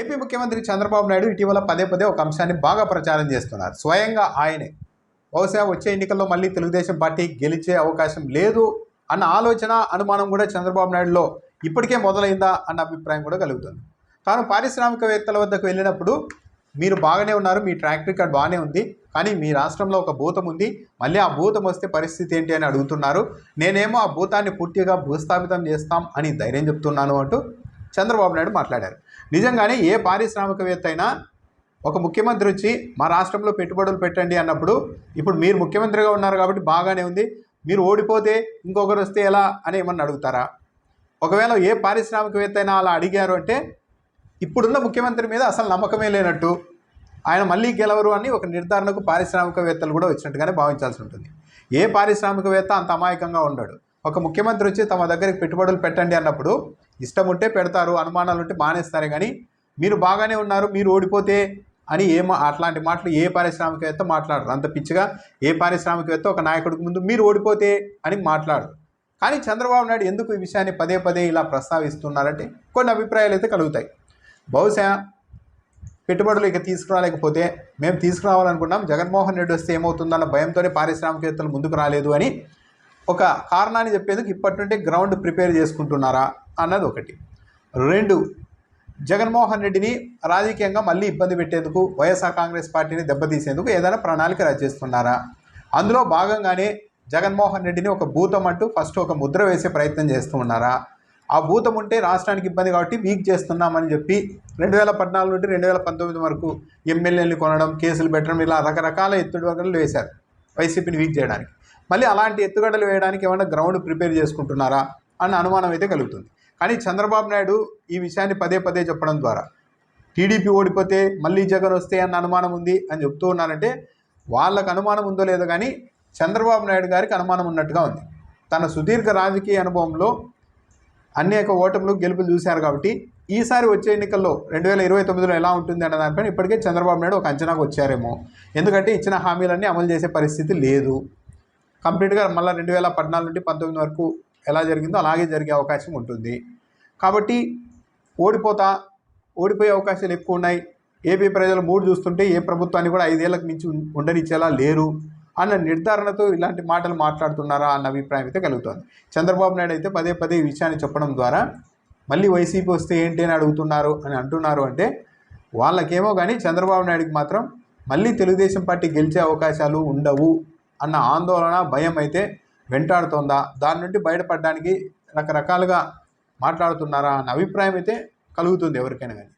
AP ముఖ్యమంత్రి చంద్రబాబు నాయుడు ఇటీవల పదే పదే ఒక అంశాన్ని బాగా ప్రచారం చేస్తున్నారు. స్వయంగా ఆయనే. బహుశా వచ్చే ఎన్నికల్లో మళ్ళీ తెలుగుదేశం పార్టీ గెలిచే అవకాశం లేదు అన్న ఆలోచన అనుమానం కూడా చంద్రబాబు నాయుడులో ఇప్పటికే మొదలైందా అన్న అభిప్రాయం కూడా కలుగుతుంది. తాను పారిశ్రామికవేత్తల వద్దకు వెళ్ళినప్పుడు మీరు బాగానే ఉన్నారు మీ ట్రాక్ రికార్డ్ బాగానే ఉంది కానీ మీ రాష్ట్రంలో ఒక భూతం ఉంది మళ్ళీ ఆ భూతం వస్తే పరిస్థితి ఏంటి అని అడుగుతున్నారు. నేనేమో ఆ భూతాన్ని పూర్తిగా భూస్థాపితం చేస్తాం అని ధైర్యం చెప్తున్నాను అంటూ చంద్రబాబు నాయుడు మాట్లాడారు. నిజంగానే ఏ పారిశ్రామికవేత్త అయినా ఒక ముఖ్యమంత్రి వచ్చి మా రాష్ట్రంలో పెట్టుబడులు పెట్టండి అన్నప్పుడు ఇప్పుడు మీరు ముఖ్యమంత్రిగా ఉన్నారు కాబట్టి బాగానే ఉంది. మీరు ఓడిపోతే ఇంకొకరు వస్తే ఎలా అని ఏమన్నా అడుగుతారా? ఒకవేళ ఏ పారిశ్రామికవేత్త అయినా అలా అడిగారు అంటే ఇప్పుడున్న ముఖ్యమంత్రి మీద అసలు నమ్మకమే లేనట్టు ఆయన మళ్ళీ గెలవరు అని ఒక నిర్ధారణకు పారిశ్రామికవేత్తలు కూడా వచ్చినట్టుగానే భావించాల్సి ఉంటుంది. ఏ పారిశ్రామికవేత్త అంత అమాయకంగా ఉండడు. ఒక ముఖ్యమంత్రి వచ్చి తమ దగ్గరికి పెట్టుబడులు పెట్టండి అన్నప్పుడు ఇష్టం ఉంటే పెడతారు అనుమానాలు ఉంటే మానేస్తారే కానీ మీరు బాగానే ఉన్నారు మీరు ఓడిపోతే అని ఏ మా- అట్లాంటి మాటలు ఏ పారిశ్రామికవేత్త మాట్లాడరు. అంత పిచ్చిగా ఏ పారిశ్రామికవేత్త ఒక నాయకుడికి ముందు మీరు ఓడిపోతే అని మాట్లాడరు. కానీ చంద్రబాబు నాయుడు ఎందుకు ఈ విషయాన్ని పదే పదే ఇలా ప్రస్తావిస్తున్నారంటే కొన్ని అభిప్రాయాలు అయితే కలుగుతాయి. బహుశా పెట్టుబడులు ఇక తీసుకురాలేకపోతే మేము తీసుకురావాలనుకున్నాం జగన్మోహన్ రెడ్డి వస్తే ఏమవుతుందన్న భయంతోనే పారిశ్రామికవేత్తలు ముందుకు రాలేదు అని ఒక కారణాన్ని చెప్పేందుకు ఇప్పటి నుండి గ్రౌండ్ ప్రిపేర్ చేసుకుంటున్నారా అన్నది ఒకటి. రెండు జగన్మోహన్ రెడ్డిని రాజకీయంగా మళ్ళీ ఇబ్బంది పెట్టేందుకు వైఎస్ఆర్ కాంగ్రెస్ పార్టీని దెబ్బతీసేందుకు ఏదైనా ప్రణాళిక రచిస్తున్నారా అందులో భాగంగానే జగన్మోహన్ రెడ్డిని ఒక భూతం అంటూ ఫస్ట్ ఒక ముద్ర వేసే ప్రయత్నం చేస్తూ ఉన్నారా? ఆ భూతం ఉంటే రాష్ట్రానికి ఇబ్బంది కాబట్టి వీక్ చేస్తున్నామని చెప్పి రెండు వేల పద్నాలుగు నుండి రెండు వేల పంతొమ్మిది వరకు ఎమ్మెల్యేలు కొనడం కేసులు పెట్టడం ఇలా రకరకాల ఎత్తుగడలు వేశారు. వైసీపీని వీక్ చేయడానికి. మళ్ళీ అలాంటి ఎత్తుగడలు వేయడానికి ఏమైనా గ్రౌండ్ ప్రిపేర్ చేసుకుంటున్నారా అన్న అనుమానం అయితే కలుగుతుంది. కానీ చంద్రబాబు నాయుడు ఈ విషయాన్ని పదే పదే చెప్పడం ద్వారా టీడీపీ ఓడిపోతే మళ్ళీ జగన్ వస్తే అన్న అనుమానం ఉంది అని చెప్తూ ఉన్నారంటే వాళ్ళకు అనుమానం ఉందో లేదో కానీ చంద్రబాబు నాయుడు గారికి అనుమానం ఉన్నట్టుగా ఉంది. తన సుదీర్ఘ రాజకీయ అనుభవంలో అనేక ఓటములు గెలుపులు చూశారు కాబట్టి ఈసారి వచ్చే ఎన్నికల్లో రెండు వేల ఇరవై తొమ్మిదిలో ఎలా ఉంటుంది అన్న దానిపైన ఇప్పటికే చంద్రబాబు నాయుడు ఒక అంచనాకు వచ్చారేమో. ఎందుకంటే ఇచ్చిన హామీలన్నీ అమలు చేసే పరిస్థితి లేదు. కంప్లీట్గా మళ్ళీ రెండు వేల పద్నాలుగు నుండి పంతొమ్మిది వరకు ఎలా జరిగిందో అలాగే జరిగే అవకాశం ఉంటుంది. కాబట్టి ఓడిపోతా ఓడిపోయే అవకాశాలు ఎక్కువ ఉన్నాయి. ఏపీ ప్రజలు మూడు చూస్తుంటే ఏ ప్రభుత్వాన్ని కూడా ఐదేళ్ళకు మించి ఉండనిచ్చేలా లేరు అన్న నిర్ధారణతో ఇలాంటి మాటలు మాట్లాడుతున్నారా అన్న అభిప్రాయం అయితే కలుగుతుంది. చంద్రబాబు నాయుడు అయితే పదే పదే ఈ విషయాన్ని చెప్పడం ద్వారా మళ్ళీ వైసీపీ వస్తే ఏంటి అని అడుగుతున్నారు అని అంటున్నారు అంటే వాళ్ళకేమో కానీ చంద్రబాబు నాయుడుకి మాత్రం మళ్ళీ తెలుగుదేశం పార్టీ గెలిచే అవకాశాలు ఉండవు. అన్న ఆందోళన భయం అయితే వెంటాడుతోందా? దాని నుండి బయటపడడానికి రకరకాలుగా మాట్లాడుతున్నారా? అన్న అభిప్రాయం అయితే కలుగుతుంది ఎవరికైనా కానీ